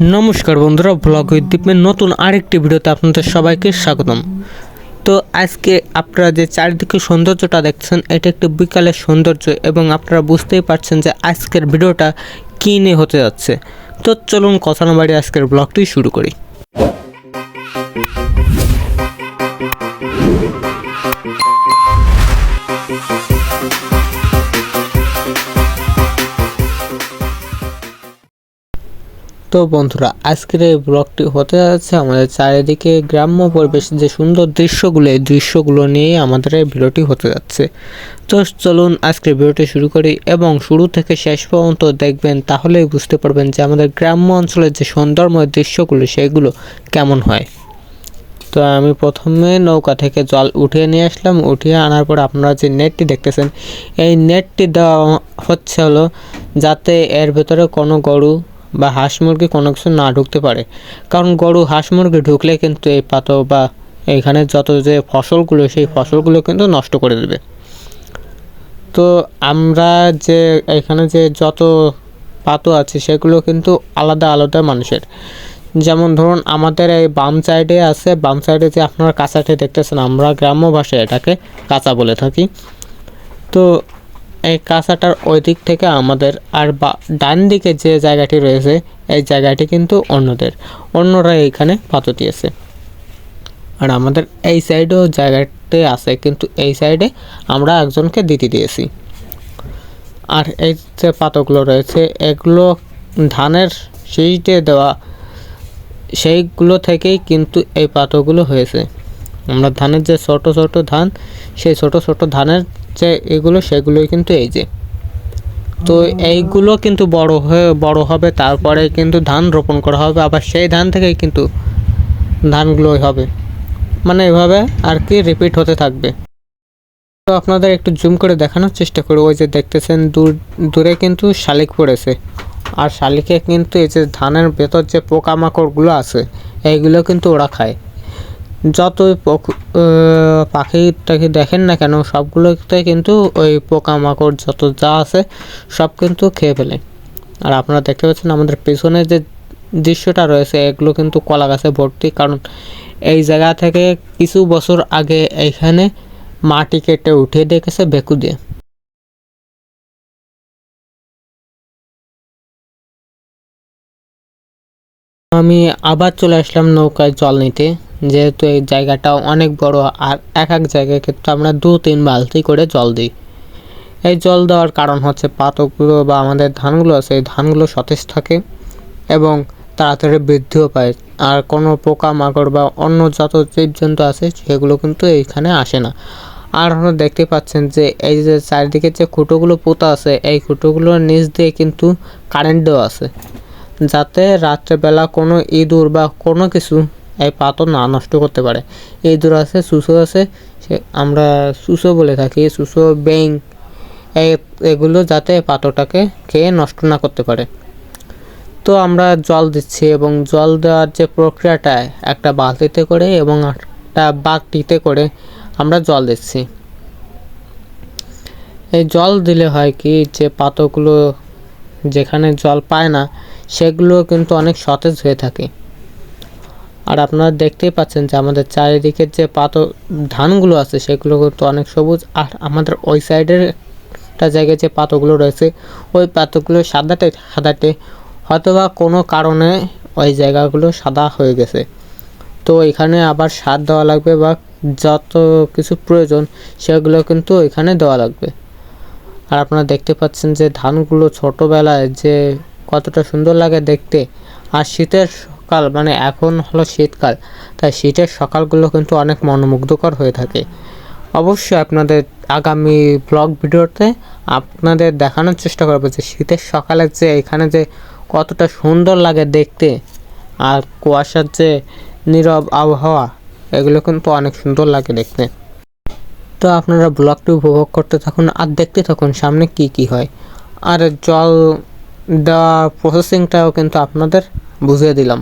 নমস্কার বন্ধুরা blog with নতুন আরেকটি ভিডিওতে আপনাদের সবাইকে স্বাগতম। তো আজকে আপনারা যে চারিদিকে সৌন্দর্যটা দেখছেন, এটা একটি বিকালের সৌন্দর্য এবং আপনারা বুঝতেই পারছেন যে আজকের ভিডিওটা কী নিয়ে হতে যাচ্ছে। তো চলুন কথা বাড়ি আজকের ব্লগটি শুরু করি। তো বন্ধুরা, আজকের এই ব্লগটি হতে যাচ্ছে আমাদের চারিদিকে গ্রাম্য পরিবেশের যে সুন্দর দৃশ্যগুলো, এই দৃশ্যগুলো নিয়ে আমাদের এই ভিডিওটি হতে যাচ্ছে। তো চলুন আজকের ভিডিওটি শুরু করি এবং শুরু থেকে শেষ পর্যন্ত দেখবেন, তাহলেই বুঝতে পারবেন যে আমাদের গ্রাম্য অঞ্চলের যে সুন্দরময় দৃশ্যগুলো, সেগুলো কেমন হয়। তো আমি প্রথমে নৌকা থেকে জল উঠিয়ে নিয়ে আসলাম। উঠিয়ে আনার পর আপনারা যে নেটটি দেখতেছেন, এই নেটটি দেওয়া হচ্ছে হলো যাতে এর ভেতরে কোনো গরু বা হাঁস মুরগি কোনো কিছু না ঢুকতে পারে। কারণ গরু হাঁস মুরগি ঢুকলে কিন্তু এই পাতো বা এখানে যত যে ফসলগুলো, সেই ফসলগুলো কিন্তু নষ্ট করে দেবে। তো আমরা যে এখানে যে যত পাতো আছে, সেগুলো কিন্তু আলাদা আলাদা মানুষের। যেমন ধরুন, আমাদের এই বাম সাইডে আছে, বাম সাইডে যে আপনারা কাঁচাটি দেখতেছেন, আমরা গ্রাম্য ভাষায় এটাকে কাঁচা বলে থাকি। তো এই কাঁচাটার ওই দিক থেকে আমাদের আর বা ডান দিকে যে জায়গাটি রয়েছে, এই জায়গাটি কিন্তু অন্যদের। অন্যরা এইখানে পাতো দিয়েছে। আর আমাদের এই সাইডেও জায়গাটি আছে, কিন্তু এই সাইডে আমরা একজনকে দিতে দিয়েছি। আর এই যে পাতগুলো রয়েছে, এগুলো ধানের শীষে দেওয়া, সেইগুলো থেকেই কিন্তু এই পাতগুলো হয়েছে। আমরা ধানের যে ছোট ছোট ধান, সেই ছোট ছোট ধানের যে এগুলো সেগুলোই কিন্তু এই যে। তো এইগুলো কিন্তু বড় হয়ে বড় হবে তারপরে কিন্তু ধান রোপণ করা হবে আবার সেই ধান থেকেই কিন্তু ধানগুলোই হবে। মানে এভাবে আর কি রিপিট হতে থাকবে। তো আপনাদের একটু জুম করে দেখানোর চেষ্টা করি ওই যে দেখতেছেন দূর দূরে কিন্তু শালিক পড়েছে। আর শালিকে কিন্তু এই যে ধানের ভেতর যে পোকামাকড়গুলো আছে এইগুলো কিন্তু ওরা খায়। যতই টাখি দেখেন না কেন, সবগুলোতে কিন্তু ওই পোকামাকড় যত যা আছে, সব কিন্তু খেয়ে ফেলে। আর আপনারা দেখতে পাচ্ছেন আমাদের পেছনে যে দৃশ্যটা রয়েছে, এগুলো কিন্তু কলা গাছে ভর্তি। কারণ এই জায়গা থেকে কিছু বছর আগে এইখানে মাটি কেটে উঠিয়ে দেখেছে বেকু দিয়ে। আমি আবার চলে আসলাম নৌকায় জল নিতে। যেহেতু এই জায়গাটা অনেক বড়, আর এক এক জায়গায় কিন্তু আমরা দু তিন বালতি করে জল দিই। এই জল দেওয়ার কারণ হচ্ছে পাতকগুলো বা আমাদের ধানগুলো আছে এই ধানগুলো সতেজ থাকে এবং তাড়াতাড়ি বৃদ্ধিও পায়। আর কোনো পোকা মাকড় বা অন্য যত জীবজন্তু আছে, সেগুলো কিন্তু এইখানে আসে না। আর আপনারা দেখতে পাচ্ছেন যে এই যে চারিদিকে যে খুঁটোগুলো পোতা আছে, এই খুঁটোগুলোর নিচ দিয়ে কিন্তু কারেন্ট দেওয়া আছে। যাতে রাত্রেবেলা কোনো ইঁদুর বা কোনো কিছু এই পাতো না নষ্ট করতে পারে। ইঁদুর আছে, সুসো আছে, সে আমরা সুসো বলে থাকি, সুসো বেং এই এগুলো যাতে পাতোটাকে খেয়ে নষ্ট না করতে পারে। তো আমরা জল দিচ্ছি এবং জল দেওয়ার যে প্রক্রিয়াটা, একটা বালতিতে করে এবং একটা বাটিতে করে আমরা জল দিচ্ছি। এই জল দিলে হয় কি, যে পাতগুলো যেখানে জল পায় না, সেগুলো কিন্তু অনেক সতেজ হয়ে থাকে। আর আপনারা দেখতেই পাচ্ছেন যে আমাদের চারিদিকের যে পাত ধানগুলো আছে, সেগুলো কিন্তু অনেক সবুজ। আর আমাদের ওই সাইডের একটা জায়গায় যে পাতগুলো রয়েছে, ওই পাতগুলো সাদাটে সাদাটে হয়তোবা কোনো কারণে ওই জায়গাগুলো সাদা হয়ে গেছে। তো এখানে আবার সার দেওয়া লাগবে বা যত কিছু প্রয়োজন, সেগুলো কিন্তু এখানে দেওয়া লাগবে। আর আপনারা দেখতে পাচ্ছেন যে ধানগুলো ছোটোবেলায় যে কতটা সুন্দর লাগে দেখতে। আর শীতের সকাল মানে এখন হলো শীতকাল। তাই শীতের সকালগুলো কিন্তু অনেক মনোমুগ্ধকর হয়ে থাকে। অবশ্যই আপনাদের আগামী ব্লগ ভিডিওতে আপনাদের দেখানোর চেষ্টা করব যে শীতের সকালে যে এখানে যে কতটা সুন্দর লাগে দেখতে আর কুয়াশার যে নীরব আবহাওয়া, এগুলো কিন্তু অনেক সুন্দর লাগে দেখতে। তো আপনারা ব্লগটি উপভোগ করতে থাকুন আর দেখতে থাকুন সামনে কি কি হয়। আর জল দেওয়া প্রসেসিংটাও কিন্তু আপনাদের বুঝিয়ে দিলাম।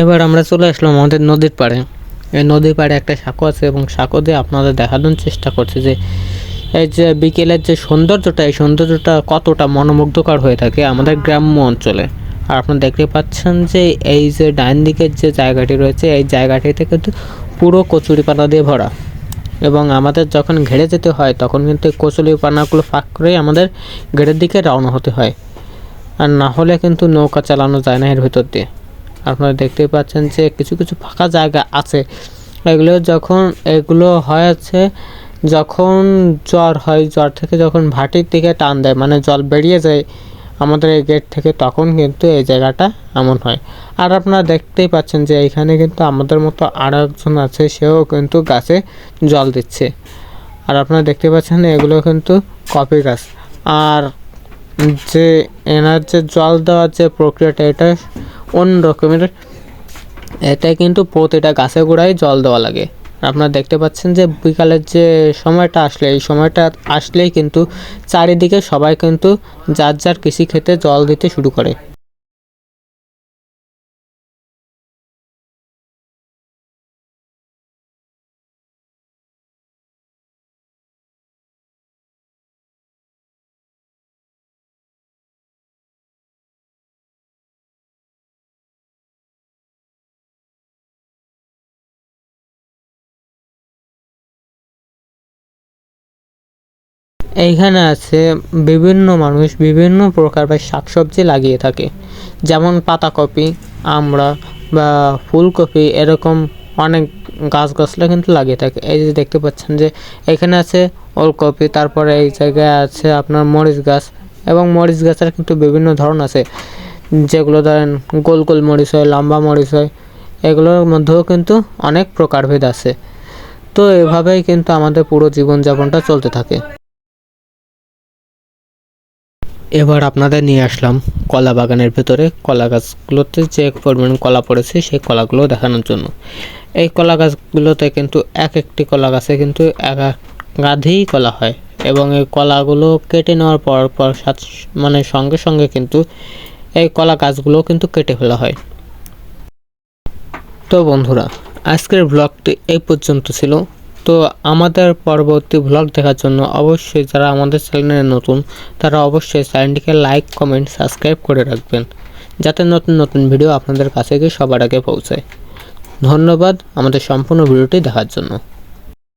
এবার আমরা চলে আসলাম আমাদের নদীর পাড়ে। এই নদীর পাড়ে একটা সাঁকো আছে এবং সাঁকো দিয়ে আপনাদের দেখানোর চেষ্টা করছে যে এই যে বিকেলের যে সৌন্দর্যটা, এই সৌন্দর্যটা কতটা মনোমুগ্ধকর হয়ে থাকে আমাদের গ্রাম্য অঞ্চলে। আর আপনারা দেখতে পাচ্ছেন যে এই যে ডাইন দিকের যে জায়গাটি রয়েছে, এই জায়গাটিতে কিন্তু পুরো কচুরিপানা দিয়ে ভরা। এবং আমাদের যখন ঘেরে যেতে হয়, তখন কিন্তু এই কচুরিপানাগুলো ফাঁক করেই আমাদের ঘেরের দিকে রওনা হতে হয়। আর না হলে কিন্তু নৌকা চালানো যায় না এর ভিতর দিয়ে। আপনারা দেখতেই পাচ্ছেন যে কিছু কিছু ফাঁকা জায়গা আছে। এগুলো যখন, এগুলো হয় আছে যখন জ্বর হয়, জ্বর থেকে যখন ভাটির দিকে টান দেয় মানে জল বেরিয়ে যায় আমাদের এই গেট থেকে, তখন কিন্তু এই জায়গাটা এমন হয়। আর আপনারা দেখতেই পাচ্ছেন যে এইখানে কিন্তু আমাদের মতো আর একজন আছে, সেও কিন্তু গাছে জল দিচ্ছে। আর আপনারা দেখতে পাচ্ছেন এগুলো কিন্তু কপি গাছ। আর যে এনার যে জল দেওয়ার যে প্রক্রিয়াটা, এটা অন্য রকমের? এটা কিন্তু প্রতিটা গাছে গোড়ায় জল দেওয়া লাগে। আপনারা দেখতে পাচ্ছেন যে বিকালের যে সময়টা আসলে, এই সময়টা আসলেই কিন্তু চারিদিকে সবাই কিন্তু যার যার কৃষি ক্ষেতে জল দিতে শুরু করে। এইখানে আছে বিভিন্ন মানুষ বিভিন্ন প্রকার বা শাকসবজি লাগিয়ে থাকে। যেমন পাতাকপি, আমড়া বা ফুলকপি এরকম অনেক গাছ গাছলা কিন্তু লাগিয়ে থাকে। এই যে দেখতে পাচ্ছেন যে এখানে আছে ওলকপি, তারপরে এই জায়গায় আছে আপনার মরিচ গাছ এবং মরিচ গাছের কিন্তু বিভিন্ন ধরন আছে। যেগুলো ধরেন গোল গোল মরিচ হয়, লম্বা মরিচ হয়, এগুলোর মধ্যেও কিন্তু অনেক প্রকারভেদ আছে। তো এভাবেই কিন্তু আমাদের পুরো জীবনযাপনটা চলতে থাকে। এবার আপনাদের নিয়ে আসলাম কলা বাগানের ভেতরে কলা গাছগুলোতে যে পরিমাণ কলা পড়েছে সেই কলাগুলো দেখানোর জন্য। এই কলা গাছগুলোতে কিন্তু এক একটি কলা গাছে কিন্তু এক এক গাধেই কলা হয় এবং এই কলাগুলো কেটে নেওয়ার পর পর মানে সঙ্গে সঙ্গে কিন্তু এই কলা গাছগুলো কিন্তু কেটে ফেলা হয়। তো বন্ধুরা, আজকের ব্লগটি এই পর্যন্ত ছিল। তো আমাদের পরবর্তী ব্লগ দেখার জন্য অবশ্যই যারা আমাদের চ্যানেলে নতুন, তারা অবশ্যই চ্যানেলটিকে লাইক কমেন্ট সাবস্ক্রাইব করে রাখবেন। যাতে নতুন নতুন ভিডিও আপনাদের কাছে গিয়ে সবার আগে পৌঁছায়। ধন্যবাদ আমাদের সম্পূর্ণ ভিডিওটি দেখার জন্য।